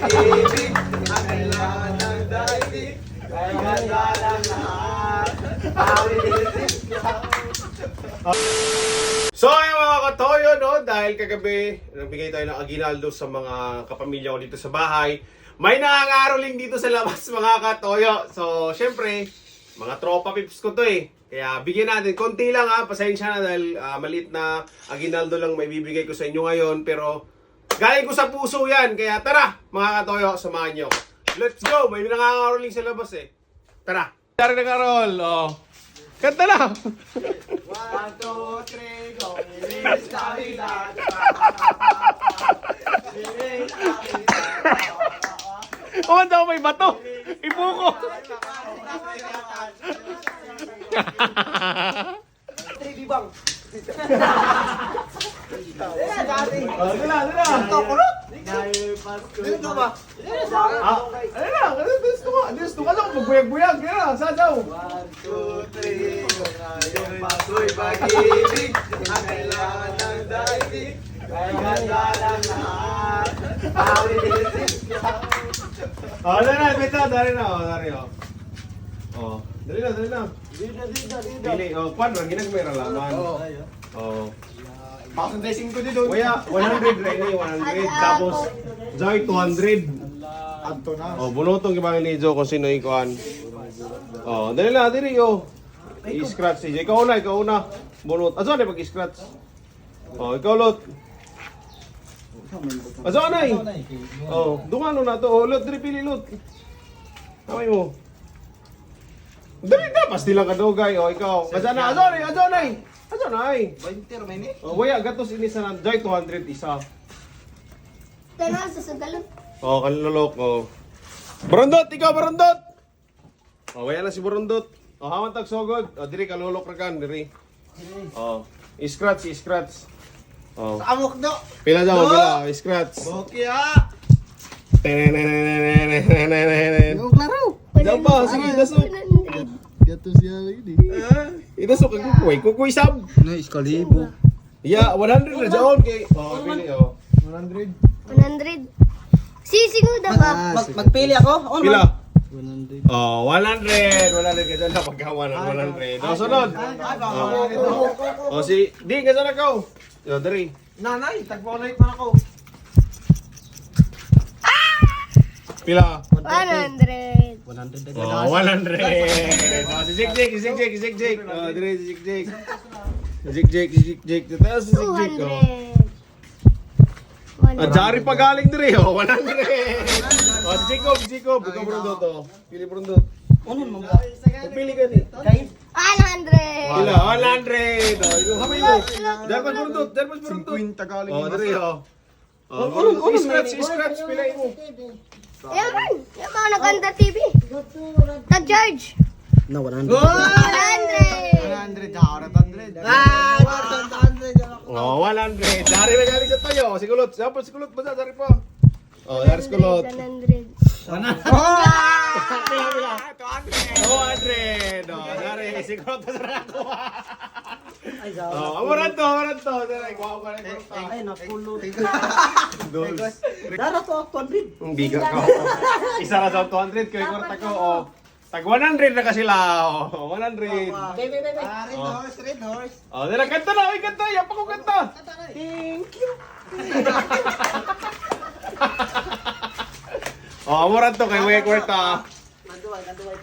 pag-ibig Ang kailangan ng daigdig Ay ganda ng lahat So ayun mga katoyo no, dahil kagabi nagbigay tayo ng aginaldo sa mga kapamilya ko dito sa bahay. May nangangaroling dito sa labas mga katoyo. So syempre, mga tropa pips ko to eh. Kaya bigyan natin, konti lang ha, pasensya na dahil ah, maliit na aginaldo lang may bibigay ko sa inyo ngayon. Pero galing ko sa puso yan, kaya tara mga katoyo, samahan nyo. Let's go, may nangangaroling sa labas eh. Tara. Tara na karol, oh. Kanta na! One, two, three, go Lilis Navidad Lilis Navidad Oh, daw may bato. Ibuko. Ano na, ano na? Ito, kulot! Dahil Pasko. Dito ba? Ah, ano na, ano na, gusto ka, gusto ka lang, magbuyag-buyag, yun na, saan daw? One, two, three, ngayong Pasko'y pag-ibig, ang kailangan ng daigdig, kaya ganda lang lahat, pawilisin ka. Oh, dali na, Beto, dali na, oh, dali na. Oh, dali na, dali na. Dali na, dali na, dali na. Dili, oh, pan, ginagmay ralaman. Oh, Pakasandesing ko dito Kuya, 100 Rene, 100. Tapos, Joy, 200. Anto na Oh, bunotong ibang ni Joe kung sino ikuan. Oh, dali na, dali oh. I-scratch si Ikaw una, ikaw una. Bunot. Aso na pag-scratch. Oh, ikaw lot. Aso na eh. Oh, dumano na to. Oh, lot, dali pili lot. Kamay mo. Dali na, pasti lang kadugay. Oh, ikaw. Aso na, aso na, aso na eh. Aso na eh. 20 may ni Oh, waya, gatos ini sa Joy 200 isa. Tara, susugalon. Oh, kalulok, oh. Barundot, ikaw, barundot! Oh, wala na si barundot. Oh, haman tag sogod. Oh, diri kalulok ra kan, diri. Oh, i-scratch, i-scratch. Oh. Amok do Pila daw, pila, i-scratch. Bokya Tenenenenenenenenenen. klaro Daw pa, sige, dasok. Gato siya ini Idasok ang kukuy, kukuy sab. No, iskalibo Yeah, 100 na daon kay. Oh, pili, oh. 100 100. Sisigo da ba? Mag, magpili ako? On, Pila? 100 Oh, 100. 100 ka dyan na pagkawan ng 100. Oh, sunod. Oh, si, di, ka dyan ako. Yo, dari. Nanay, tagpo-like pa ako. Pila? 100. 100 Oh, 100. Oh, si Jig Jig, si Jig Jig, si Jig Jig. Oh, dari si Jig Jig. Si Jig Jig, si Jig Jig. Tayo si Jig Jig. Oh. 200. Ah, Jari pa galing dari, oh, 100. Oh, si Jacob, si Jacob. Ikaw Brundot, oh. Pili Brundot. Ano mo ba? Pili ka ni. Kay 100. Pila, 100. Oh, ikaw kamay mo. Pa Brundot, pa Brundot. 50 galing. Oh, dari, oh. Oh, Brundot, scratch, scratch, pila mo. Ayan, yung mga naganda TV. Nag-charge. Na 100. 100! 100! 100! Ah! 100! Oh, 100! Dari na galing sa tayo. Sikulot. Siapa sikulot? Basta, dari po. Oh, dari sikulot. 100! 100! Oh! Happy, happy, happy. 200! 200! Oh, dari. Sikulot pa sa rakuha. Ay. Oh, awaran to, awaran to. Direk, wow, awaran to. Ay, napulot. Dolls. Dara to, 200. Hindi ka ka. Isa ra sa 200, kaya ko. Ano? Oh. Tag 100 na kasi la. Oh, 100. Okay, wait, wait, wait. Ah, red oh. horse, red horse. Oh, dira kanta na, oy kanta, ya pa ko kanta. Thank you. oh, awaran to kay Wake Kwarta. Manduway, manduway.